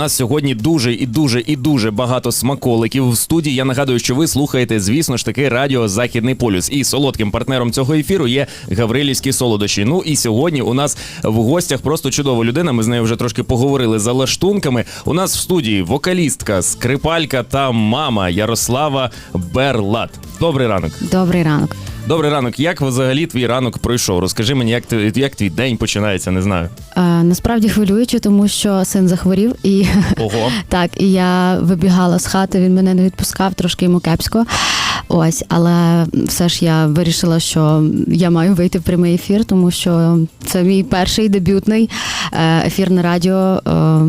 У нас сьогодні дуже і дуже і дуже багато смаколиків в студії. Я нагадую, що ви слухаєте, звісно ж таки, радіо Західний полюс. І солодким партнером цього ефіру є Гаврилівські солодощі. Ну і сьогодні у нас в гостях просто чудова людина. Ми з нею вже трошки поговорили за лаштунками. У нас в студії вокалістка, скрипалька та мама Ярослава Берлат. Добрий ранок. Добрий ранок. Добрий ранок. Як взагалі твій ранок пройшов? Розкажи мені, як ти як твій день починається? Не знаю. Е, насправді хвилююче, тому що син захворів, і Ого. так, і я вибігала з хати, він мене не відпускав, трошки йому кепсько. Ось, але все ж я вирішила, що я маю вийти в прямий ефір, тому що це мій перший дебютний е, ефір на радіо, е,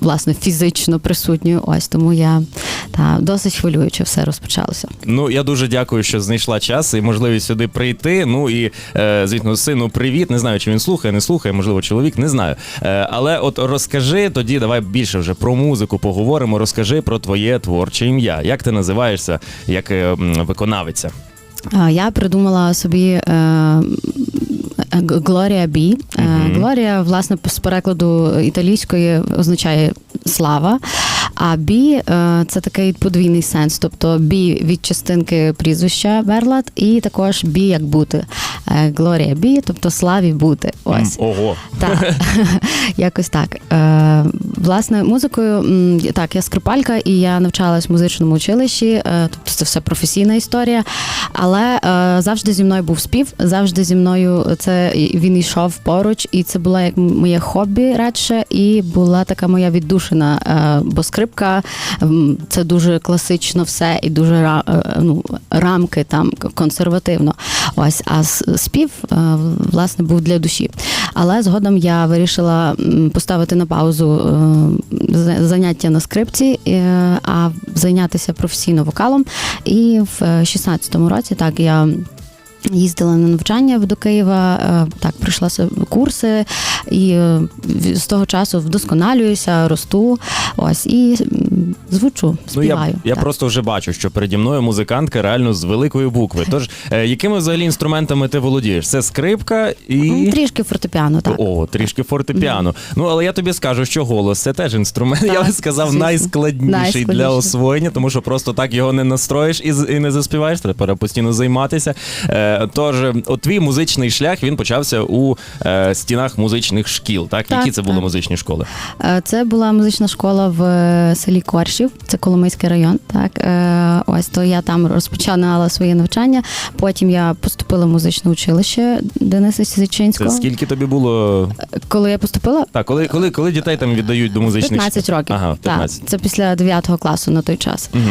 власне, фізично присутньою. Ось тому я та досить хвилююче все розпочалося. Ну я дуже дякую, що знайшла час і можливість сюди прийти. Ну і е, звісно, сину, привіт. Не знаю, чи він слухає, не слухає, можливо, чоловік, не знаю. Е, але от розкажи тоді, давай більше вже про музику поговоримо. Розкажи про твоє творче ім'я. Як ти називаєшся як е, виконавиця? Я придумала собі е, Глорія Бі. Глорія, власне, з перекладу італійської означає слава. А бі е, це такий подвійний сенс, тобто бі від частинки прізвища Берлат, і також бі як бути. Е, Глорія бі, тобто славі бути. Ось. Ого. Так, якось так. Е, власне, музикою, так, я скрипалька, і я навчалась в музичному училищі, тобто це все професійна історія. Але завжди зі мною був спів, завжди зі мною це він йшов поруч, і це було як моє хобі радше, і була така моя віддушина. Бо скрипка м, це дуже класично все і дуже е, ну, рамки там консервативно. Ось, а спів е, власне був для душі. Але згодом я вирішила поставити на паузу е, заняття на скрипці, а зайнятися професійно вокалом. І в 16-му році так я. Їздила на навчання до Києва, е, так пройшла курси, і е, з того часу вдосконалююся, росту. Ось і звучу, Ну я, я так. просто вже бачу, що переді мною музикантка реально з великої букви. Тож е, якими взагалі інструментами ти володієш? Це скрипка і. Трішки фортепіано, так. О, трішки фортепіано. Ну але я тобі скажу, що голос це теж інструмент. Так, я би сказав, звісно. найскладніший для освоєння, тому що просто так його не настроїш і, і не заспіваєш. Треба постійно займатися. Е, тож, е, от твій музичний шлях він почався у е, стінах музичних шкіл. Так, Так, які це були так. музичні школи? Е, Це була музична школа в е, селі Коршів, це Коломийський район. Так е, ось то я там розпочинала своє навчання. Потім я поступила в музичне училище Дениса Це Січинського. скільки тобі було? Коли я поступила, Так, коли, коли, коли дітей там віддають до музичних 15 шкіл? років. Ага, 15. Так, це після 9 класу на той час. Угу.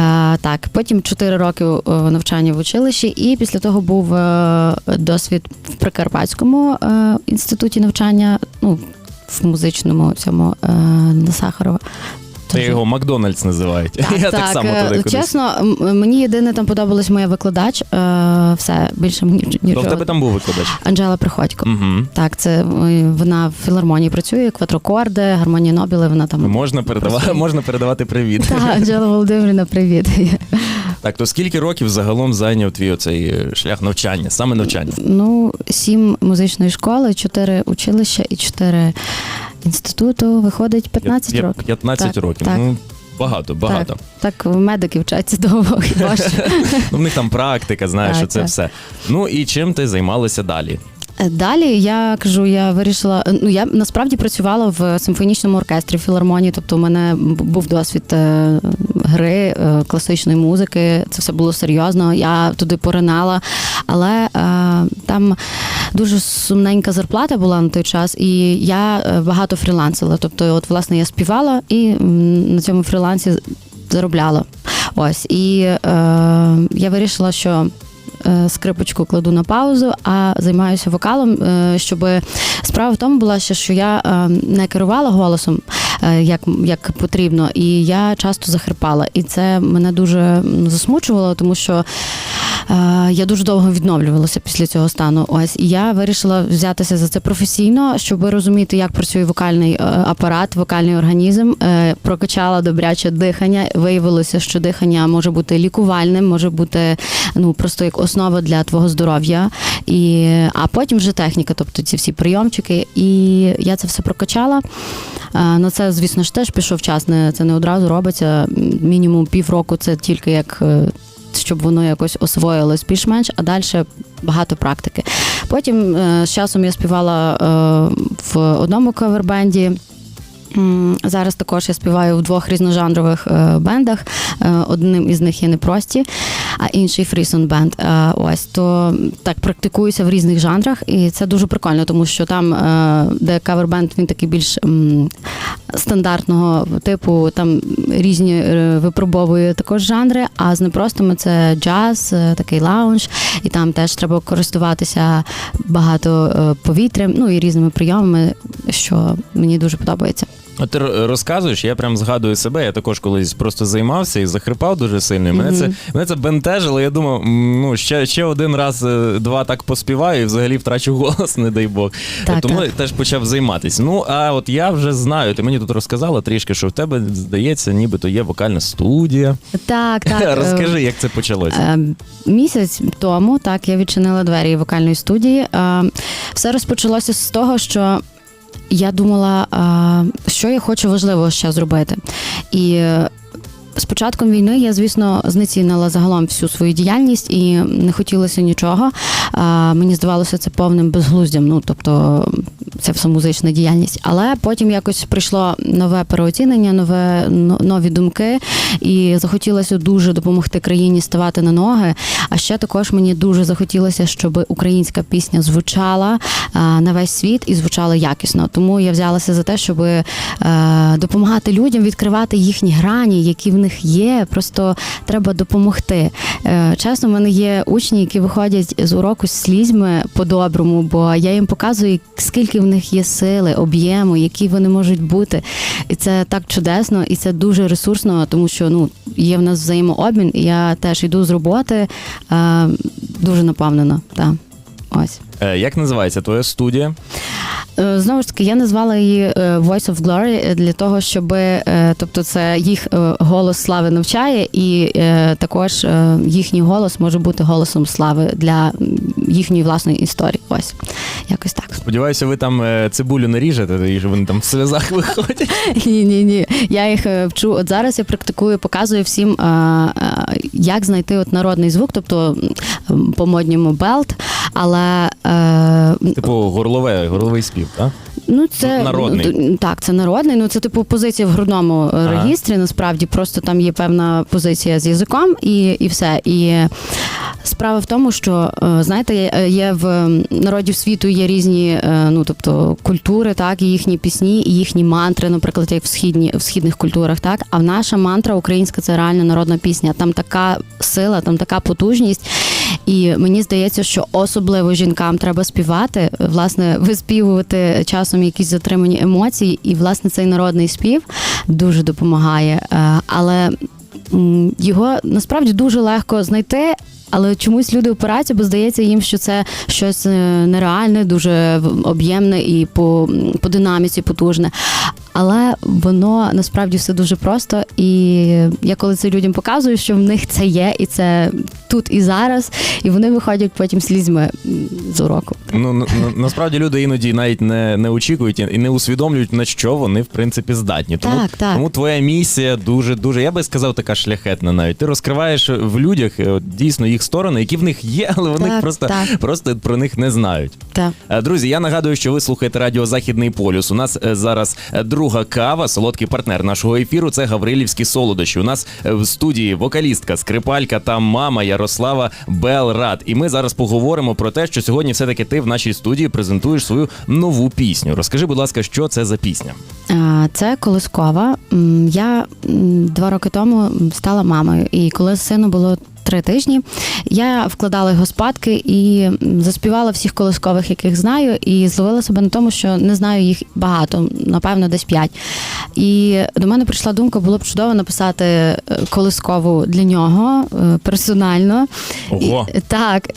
Е, так, потім 4 роки навчання в училищі, і після того був е, досвід в Прикарпатському е, інституті навчання, ну, в музичному цьому е, на Сахарова. Це його Макдональдс називають. Так, я так, так, само е, туди кудись. чесно, мені єдине там подобалась моя викладач. е, Все більше мені То в тебе там був викладач. Анжела Приходько. Угу. Так, це е, вона в філармонії працює, кватрокорди, гармонія Нобіли, вона там. Можна передавати, можна передавати привіт. Так, Анжела Володимирівна, привіт. Так, то скільки років загалом зайняв твій оцей шлях навчання, саме навчання? Ну, сім музичної школи, чотири училища і чотири інституту. Виходить 15 П'ят- років. 15 Так, років. так. Ну, багато, багато. Так, так медики вчаться довго, що. Ну, в них там практика, знаєш, Так, що це так. все. Ну і чим ти займалася далі? Далі я кажу, я вирішила. Ну я насправді працювала в симфонічному оркестрі філармонії, тобто у мене був досвід е, гри, е, класичної музики. Це все було серйозно. Я туди поринала, але е, там дуже сумненька зарплата була на той час, і я багато фрілансила. Тобто, от власне я співала і на цьому фрілансі заробляла. Ось і е, я вирішила, що скрипочку кладу на паузу, а займаюся вокалом, е, щоб справа в тому була що я е, не керувала голосом е, як, як потрібно, і я часто захрипала. І це мене дуже засмучувало, тому що Е, Я дуже довго відновлювалася після цього стану. Ось і я вирішила взятися за це професійно, щоб розуміти, як працює вокальний е, апарат, вокальний організм. Е, Прокачала добряче дихання. Виявилося, що дихання може бути лікувальним, може бути ну просто як основа для твого здоров'я. І а потім вже техніка, тобто ці всі прийомчики. І я це все прокачала. Е, На це, звісно ж, теж пішов час. Не це не одразу робиться. Мінімум півроку це тільки як. Щоб воно якось освоїлось більш-менш, а далі багато практики. Потім е, з часом я співала е, в одному кавербенді. Зараз також я співаю в двох різножанрових е, бендах. Одним із них є непрості, а інший фрісон бенд. Е, Ось то так практикуюся в різних жанрах, і це дуже прикольно, тому що там, е, де кавербенд, він такий більш стандартного типу, там різні е, випробовує також жанри. А з непростими це джаз, такий лаунж, і там теж треба користуватися багато повітрям, ну і різними прийомами, що мені дуже подобається. От ти розказуєш, я прям згадую себе. Я також колись просто займався і захрипав дуже сильно. І мене це мене це бентежило. Я думав, ну ще, ще один раз, е, два так поспіваю, і взагалі втрачу голос, не дай Бог. Так, Тому так. я теж почав займатися. Ну а от я вже знаю, ти мені тут розказала трішки, що в тебе здається, нібито є вокальна студія. Так, так. е, Розкажи, як це почалося. Е, Місяць тому так я відчинила двері вокальної студії. Все розпочалося з того, що я думала, що я хочу важливо ще зробити. І з початком війни я, звісно, знецінила загалом всю свою діяльність і не хотілося нічого. Мені здавалося це повним безглуздям. Ну тобто це все музична діяльність. Але потім якось прийшло нове переоцінення, нове нові думки, і захотілося дуже допомогти країні ставати на ноги. А ще також мені дуже захотілося, щоб українська пісня звучала на весь світ і звучала якісно. Тому я взялася за те, щоб е, допомагати людям відкривати їхні грані, які в них є. Просто треба допомогти. Е, Чесно, в мене є учні, які виходять з уроку з слізьми по-доброму, бо я їм показую, скільки в них є сили, об'єму, які вони можуть бути. І це так чудесно, і це дуже ресурсно, тому що ну є в нас взаємообмін, і я теж йду з роботи е, дуже наповнена. Так. Ось. Е, Як називається твоя студія? Е, Знову ж таки, я назвала її е, Voice of Glory для того, щоб е, тобто це їх е, голос слави навчає, і е, також е, їхній голос може бути голосом слави для їхньої власної історії. Ось якось так. Сподіваюся, ви там е, цибулю не ріжете, і що вони там в сльозах виходять. Ні, ні, ні. Я їх е, вчу. От зараз я практикую, показую всім, е, е, як знайти от народний звук, тобто м, по-модньому белт, але Типу горлове, горловий спів, так? Ну, це Народний. так, це народний. Ну це типу позиція в грудному е, Ага. регістрі. Насправді просто там є певна позиція з язиком і, і все. І справа в тому, що е, знаєте, є- в народів світу є різні, е, ну тобто культури, так, і їхні пісні, і їхні мантри, наприклад, як в східні в східних культурах, так. А в наша мантра українська це реально народна пісня. Там така сила, там така потужність. І мені здається, що особливо жінкам треба співати, власне, виспівувати часом якісь затримані емоції, і власне цей народний спів дуже допомагає. Е, Але його насправді дуже легко знайти. Але чомусь люди опираються, бо здається їм, що це щось е, нереальне, дуже об'ємне і по, по динаміці потужне. Але воно насправді все дуже просто. І я коли це людям показую, що в них це є, і це тут і зараз, і вони виходять потім слізьми з уроку. Ну на- на- насправді люди іноді навіть не, не очікують і не усвідомлюють, на що вони в принципі здатні. Тому, Так, так. тому твоя місія дуже дуже, я би сказав, така шляхетна. Навіть ти розкриваєш в людях е, дійсно їх сторони, які в них є, але вони Так, просто, так. просто про них не знають. Так. Е, Друзі, я нагадую, що ви слухаєте радіо Західний полюс. У нас е, зараз е, друга кава, солодкий партнер нашого ефіру. Це Гаврилівські солодощі. У нас е, в студії вокалістка, скрипалька та мама Ярослава Белрад. І ми зараз поговоримо про те, що сьогодні все-таки ти в нашій студії презентуєш свою нову пісню. Розкажи, будь ласка, що це за пісня? Це колискова. Я два роки тому стала мамою, і коли сину було три тижні. Я вкладала його спадки і заспівала всіх колискових, яких знаю, і зловила себе на тому, що не знаю їх багато, напевно, десь п'ять. І до мене прийшла думка, було б чудово написати е, колискову для нього е, персонально. Ого. І, так,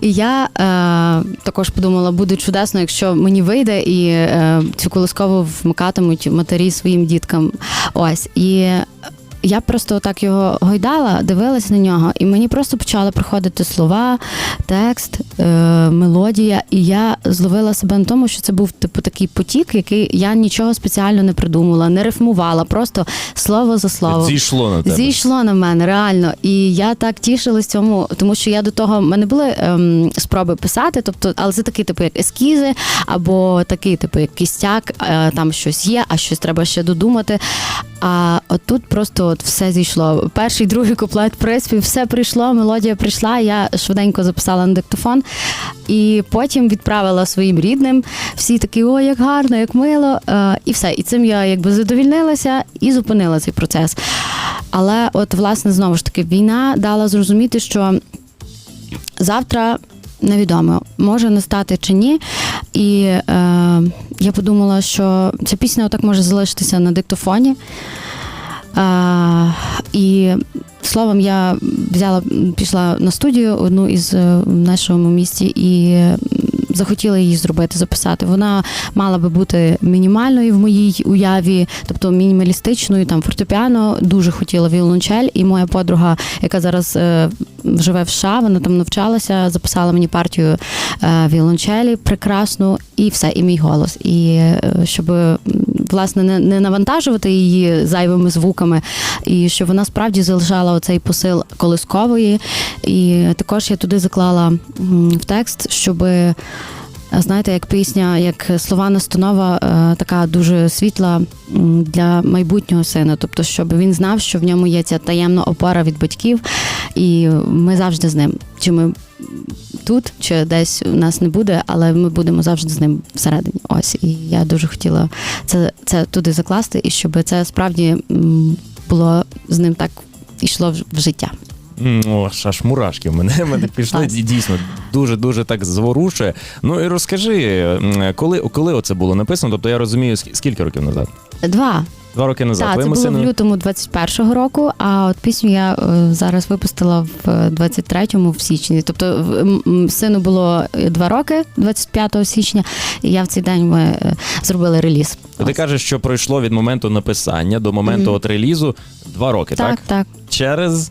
і я е, також подумала, буде чудесно, якщо мені вийде і е, цю колискову вмикатимуть матері своїм діткам. Ось і. Я просто так його гойдала, дивилась на нього, і мені просто почали приходити слова, текст, е, мелодія. І я зловила себе на тому, що це був типу такий потік, який я нічого спеціально не придумала, не рифмувала, просто слово за слово. Зійшло на тебе. Зійшло на мене реально, і я так тішилась цьому, тому що я до того в мене були ем, спроби писати, тобто, але це такий, типу, як ескізи, або такий, типу, як кістяк, е, там щось є, а щось треба ще додумати. А от тут просто от все зійшло. Перший, другий куплет приспів, все прийшло, мелодія прийшла. Я швиденько записала на диктофон і потім відправила своїм рідним. Всі такі, о, як гарно, як мило. Е, і все. І цим я якби задовільнилася і зупинила цей процес. Але от, власне, знову ж таки, війна дала зрозуміти, що завтра невідомо, може настати чи ні. І е, я подумала, що ця пісня отак може залишитися на диктофоні. Е, і словом, я взяла, пішла на студію одну із е, нашому місті і захотіла її зробити, записати. Вона мала би бути мінімальною в моїй уяві, тобто мінімалістичною, там фортепіано, дуже хотіла віолончель, і моя подруга, яка зараз е, живе в США, вона там навчалася, записала мені партію е, віолончелі прекрасну, і все, і мій голос. І щоб власне не, не навантажувати її зайвими звуками, і щоб вона справді залишала оцей посил колискової. І також я туди заклала в текст, щоб. Знаєте, як пісня, як слова настанова, е, така дуже світла для майбутнього сина. Тобто, щоб він знав, що в ньому є ця таємна опора від батьків, і ми завжди з ним. Чи ми тут, чи десь у нас не буде, але ми будемо завжди з ним всередині. Ось і я дуже хотіла це, це туди закласти, і щоб це справді було з ним так ішло в- в життя. О, аж мурашки в мене, в мене пішли дійсно дуже дуже так зворушує. Ну і розкажи, коли, коли оце було написано? Тобто я розумію, скільки років назад? Два. Два роки назад. Так, це було сину в лютому 21-го року, а от пісню я е, зараз випустила в 23-му в січні. Тобто в- м- м, сину було е, два роки, 25 січня, і я в цей день ми е, зробили реліз. ти кажеш, що пройшло від моменту написання до моменту Мгм. от релізу два роки, так? Так, так. Через.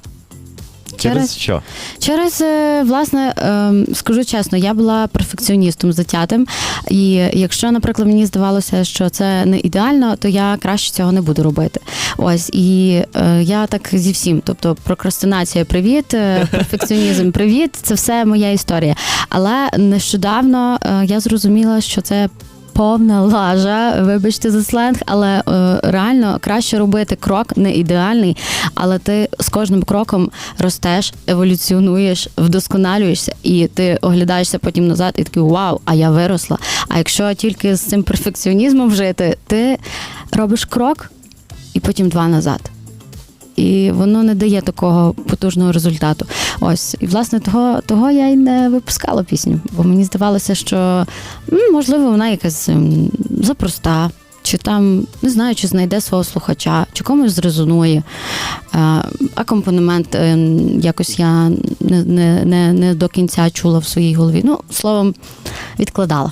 Через Через- що? Через, е, власне, ем, скажу чесно, я була перфекціоністом затятим. І якщо, наприклад, мені здавалося, що це не ідеально, то я краще цього не буду робити. Ось і е, я так зі всім. Тобто, прокрастинація, привіт, е, перфекціонізм, привіт. Це все моя історія. Але нещодавно я зрозуміла, що це. Повна лажа, вибачте за сленг, але е, реально краще робити крок не ідеальний, але ти з кожним кроком ростеш, еволюціонуєш, вдосконалюєшся, і ти оглядаєшся потім назад, і такий вау, а я виросла. А якщо тільки з цим перфекціонізмом жити, ти робиш крок і потім два назад. І воно не дає такого потужного результату. Ось, і власне того, того я й не випускала пісню, бо мені здавалося, що можливо вона якась запроста, чи там не знаю, чи знайде свого слухача, чи комусь зрезонує. А, акомпанемент е, якось я не, не, не, не до кінця чула в своїй голові. Ну, словом, відкладала.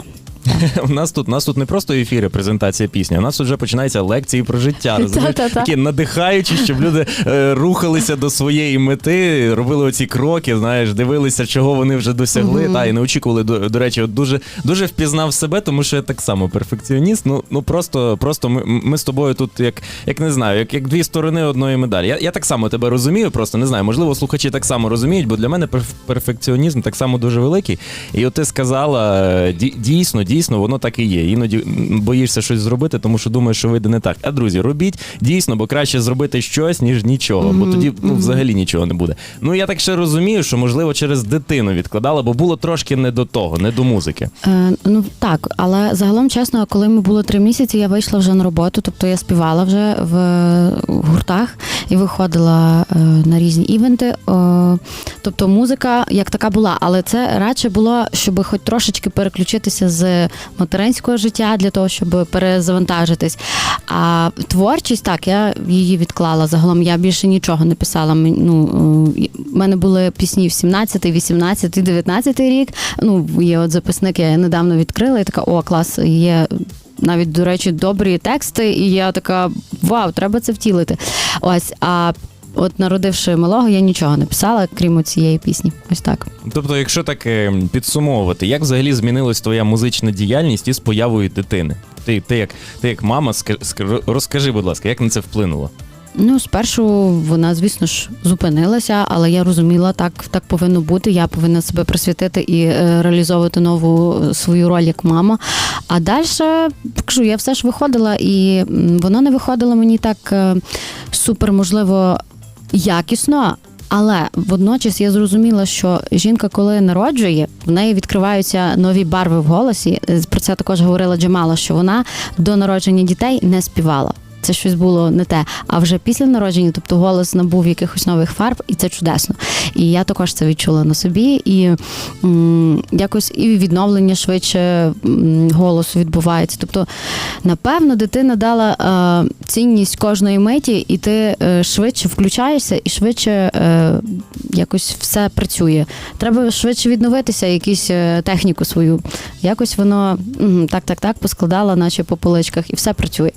У нас тут у нас тут не просто ефіри, презентація пісні. У нас тут вже починаються лекції про життя. розумієш? Такі надихаючі, щоб люди е, рухалися до своєї мети, робили оці кроки, знаєш, дивилися, чого вони вже досягли. Та і не очікували. До, до речі, от дуже дуже впізнав себе, тому що я так само перфекціоніст. Ну ну просто, просто ми, ми з тобою тут, як, як не знаю, як, як дві сторони одної медалі. Я, я так само тебе розумію, просто не знаю. Можливо, слухачі так само розуміють, бо для мене перфекціонізм так само дуже великий. І от ти сказала, е, дійсно, дійсно. Дійсно воно так і є. Іноді боїшся щось зробити, тому що думаєш, що вийде не так. А друзі, робіть дійсно, бо краще зробити щось, ніж нічого, бо тоді ну, взагалі нічого не буде. Ну я так ще розумію, що можливо через дитину відкладала, бо було трошки не до того, не до музики. Е, ну так, але загалом, чесно, коли ми було три місяці, я вийшла вже на роботу, тобто я співала вже в гуртах і виходила е, на різні івенти. Е, тобто музика як така була, але це радше було, щоб хоч трошечки переключитися з материнського життя для того, щоб перезавантажитись. А творчість, так, я її відклала. Загалом я більше нічого не писала. Ну, е, в мене були пісні в 17, 18, 19 рік. Ну, є от записник, я недавно відкрила, і така, о, клас, є. Навіть, до речі, добрі тексти, і я така вау, треба це втілити. Ось, а от народивши малого, я нічого не писала, крім цієї пісні. Ось так. Тобто, якщо так е, підсумовувати, як взагалі змінилась твоя музична діяльність із появою дитини? Ти, ти як ти як мама, ска- ска- розкажи, будь ласка, як на це вплинуло? Ну, спершу вона, звісно ж, зупинилася, але я розуміла, так, так повинно бути. Я повинна себе присвятити і е, реалізовувати нову е, свою роль як мама. А далі кажу, я все ж виходила, і м, воно не виходило мені так е, супер, можливо, якісно. Але водночас я зрозуміла, що жінка, коли народжує, в неї відкриваються нові барви в голосі. Про це також говорила Джамала, що вона до народження дітей не співала. Це щось було не те. А вже після народження, тобто голос набув якихось нових фарб, і це чудесно. І я також це відчула на собі. І м, якось і відновлення швидше голосу відбувається. Тобто, напевно, дитина дала е, цінність кожної миті, і ти е, швидше включаєшся і швидше е, якось все працює. Треба швидше відновитися, якусь е, техніку свою. Якось воно так, так, так поскладала, наче по поличках, і все працює.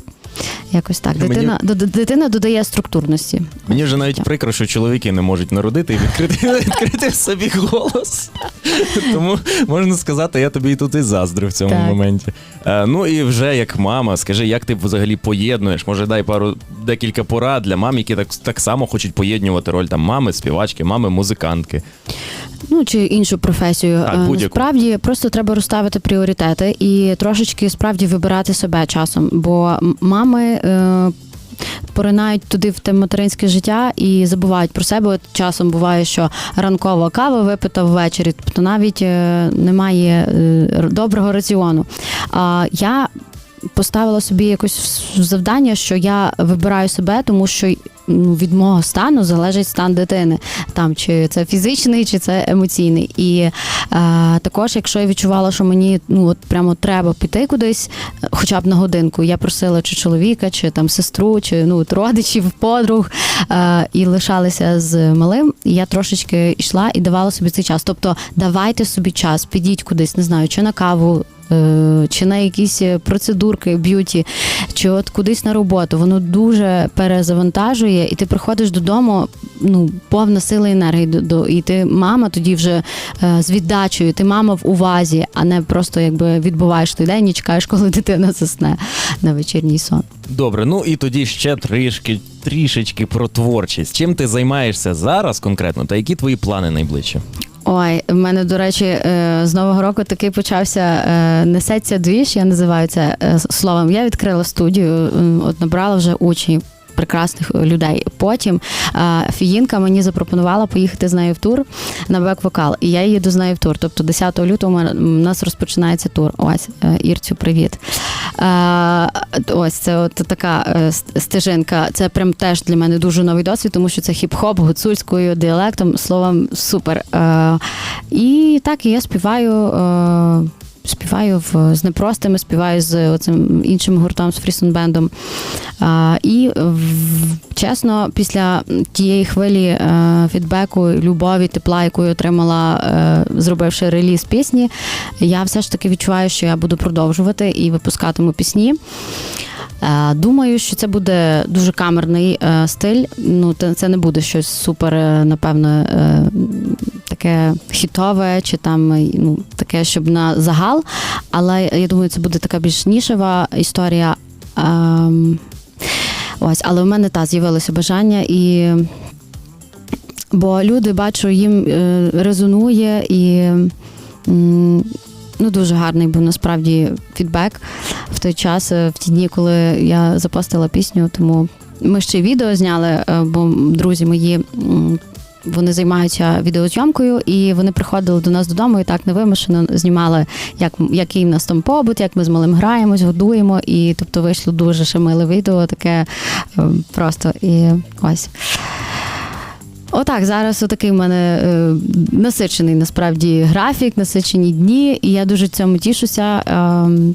Якось так. Дитина, д- д- дитина додає структурності. Мені вже навіть прикро, що чоловіки не можуть народити і відкрити, відкрити в собі голос. Тому можна сказати, я тобі і тут і заздрю в цьому Так. моменті. Е, ну і вже як мама, скажи, як ти взагалі поєднуєш? Може, дай пару декілька порад для мам, які так, так само хочуть поєднувати роль там мами, співачки, мами, музикантки. Ну чи іншу професію. Так, Е. Насправді просто треба розставити пріоритети і трошечки справді вибирати себе часом, бо м- мами. Е- Поринають туди в те материнське життя і забувають про себе. От часом буває, що ранкова кава випита ввечері, тобто навіть е, немає е, доброго раціону. А я поставила собі якось завдання, що я вибираю себе, тому що від мого стану залежить стан дитини, там чи це фізичний, чи це емоційний. І е, також, якщо я відчувала, що мені ну от прямо треба піти кудись, хоча б на годинку, я просила чи чоловіка, чи там сестру, чи ну от родичів, подруг, е, і лишалися з малим. І я трошечки йшла і давала собі цей час. Тобто давайте собі час, підіть кудись, не знаю, чи на каву. Е, Чи на якісь процедурки б'юті, чи от кудись на роботу, воно дуже перезавантажує, і ти приходиш додому, ну повна сила енергії до і ти мама тоді вже е, з віддачею, ти мама в увазі, а не просто якби відбуваєш той день і чекаєш, коли дитина засне на вечірній сон. Добре, ну і тоді ще трішки, трішечки про творчість. Чим ти займаєшся зараз конкретно, та які твої плани найближчі? Ой, в мене, до речі, е, з нового року такий почався е, несеться двіж, я називаю це е, словом. Я відкрила студію, от набрала вже учнів. Прекрасних людей. Потім е, Фіїнка мені запропонувала поїхати з нею в тур на бек-вокал, і я їду з нею в тур. Тобто 10 лютого у нас розпочинається тур. Ось е, Ірцю, привіт. Е, ось це от така е, стежинка. Це прям теж для мене дуже новий досвід, тому що це хіп-хоп гуцульською діалектом. Словом, супер. Е, і так я співаю. Співаю в, з непростими, співаю з цим іншим гуртом, з Фрісон Бендом. І чесно, після тієї хвилі е, фідбеку, любові, тепла, яку я отримала, е, зробивши реліз пісні, я все ж таки відчуваю, що я буду продовжувати і випускатиму пісні. Е, Думаю, що це буде дуже камерний стиль. Ну, це не буде щось супер, напевно, таке хітове, чи там ну, таке, щоб на загал. Але я думаю, це буде така більш нішева історія. Ем, Ось, але в мене та з'явилося бажання і. Бо люди бачу, їм е, резонує і ну дуже гарний був насправді фідбек в той час, е, в ті дні, коли я запостила пісню. Тому ми ще відео зняли, е, бо друзі мої. Вони займаються відеозйомкою, і вони приходили до нас додому і так невимушено знімали, як, який в нас там побут, як ми з малим граємось, годуємо. І тобто вийшло дуже ще миле відео, таке е, просто і ось. Отак, зараз отакий в мене е, насичений насправді графік, насичені дні, і я дуже цьому тішуся. Ем,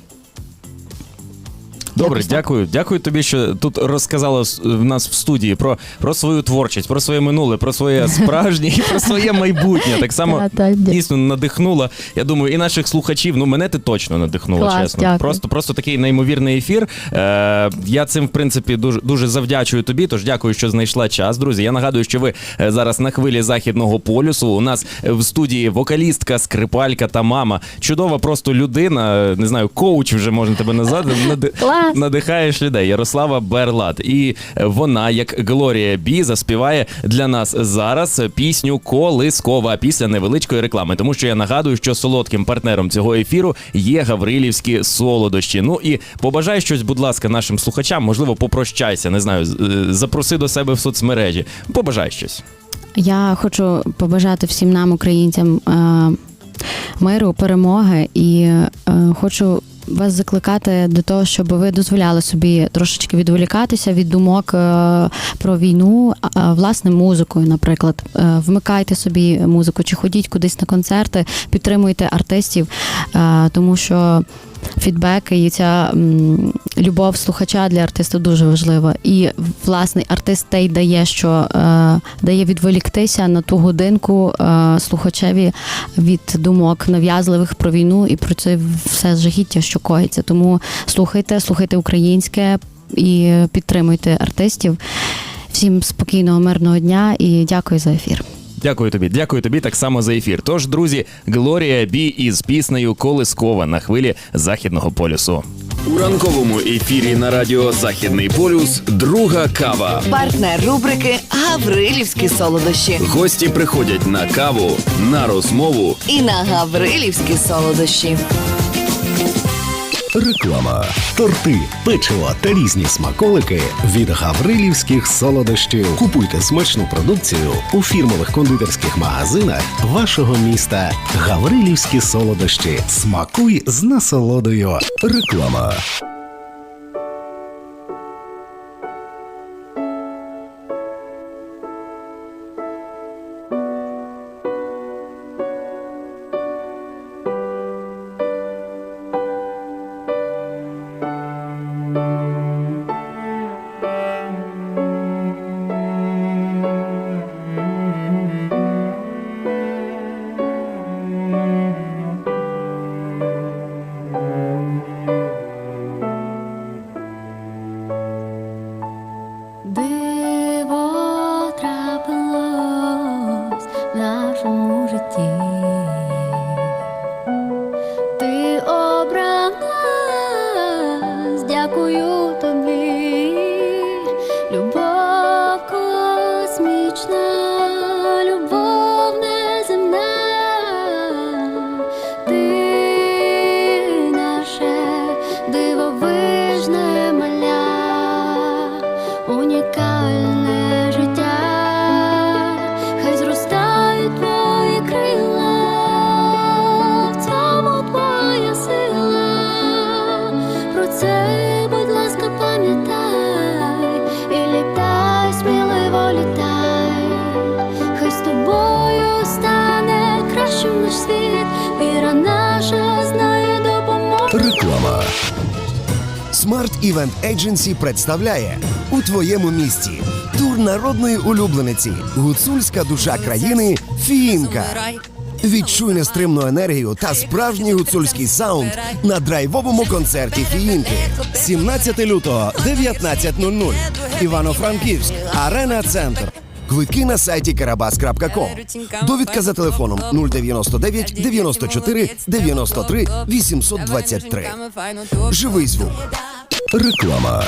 Добре, Якось так. дякую. Дякую тобі, що тут розказала в нас в студії про, про свою творчість, про своє минуле, про своє справжнє і про своє майбутнє. Так само Та, та, дійсно надихнула. Я думаю, і наших слухачів. Ну мене ти точно надихнула, Клас, чесно. дякую. Просто просто такий неймовірний ефір. Е, я цим в принципі дуже дуже завдячую тобі. Тож дякую, що знайшла час. Друзі. Я нагадую, що ви е, зараз на хвилі західного полюсу. У нас в студії вокалістка, скрипалька та мама. Чудова просто людина. е, Не знаю, коуч вже можна тебе назвати. Клас. Надихаєш людей. Ярослава Берлат. І вона, як Глорія Бі, заспіває для нас зараз пісню Колискова після невеличкої реклами. Тому що я нагадую, що солодким партнером цього ефіру є Гаврилівські солодощі. Ну і побажай щось, будь ласка, нашим слухачам. Можливо, попрощайся. Не знаю, е, запроси до себе в соцмережі. Побажай щось. Я хочу побажати всім нам, українцям, е, миру, перемоги, і е, хочу вас закликати до того, щоб ви дозволяли собі трошечки відволікатися від думок е, про війну, власне музикою, наприклад. Е, Вмикайте собі музику, чи ходіть кудись на концерти, підтримуйте артистів, е, тому що. Фідбек і ця любов слухача для артиста дуже важлива. І власне артист те й дає, що е, дає відволіктися на ту годинку е, слухачеві від думок нав'язливих про війну і про це все жахіття, що коїться. Тому слухайте, слухайте українське і підтримуйте артистів. Всім спокійного, мирного дня і дякую за ефір. Дякую тобі, дякую тобі так само за ефір. Тож, друзі, Глорія Бі із піснею Колискова на хвилі західного полюсу. У ранковому ефірі на радіо Західний полюс друга кава. Партнер рубрики Гаврилівські солодощі. Гості приходять на каву, на розмову. І на Гаврилівські солодощі. Реклама. Торти, печиво та різні смаколики від гаврилівських солодощів. Купуйте смачну продукцію у фірмових кондитерських магазинах вашого міста. Гаврилівські солодощі. Смакуй з насолодою. Реклама. Event Agency представляє у твоєму місті тур народної улюблениці гуцульська душа країни Фіїнка. Відчуй нестримну енергію та справжній гуцульський саунд на драйвовому концерті Фіїнки 17 лютого 19.00 Івано-Франківськ, Арена Центр. Квитки на сайті karabas.com. Довідка за телефоном 099 94 93 823. Живий звук. Реклама.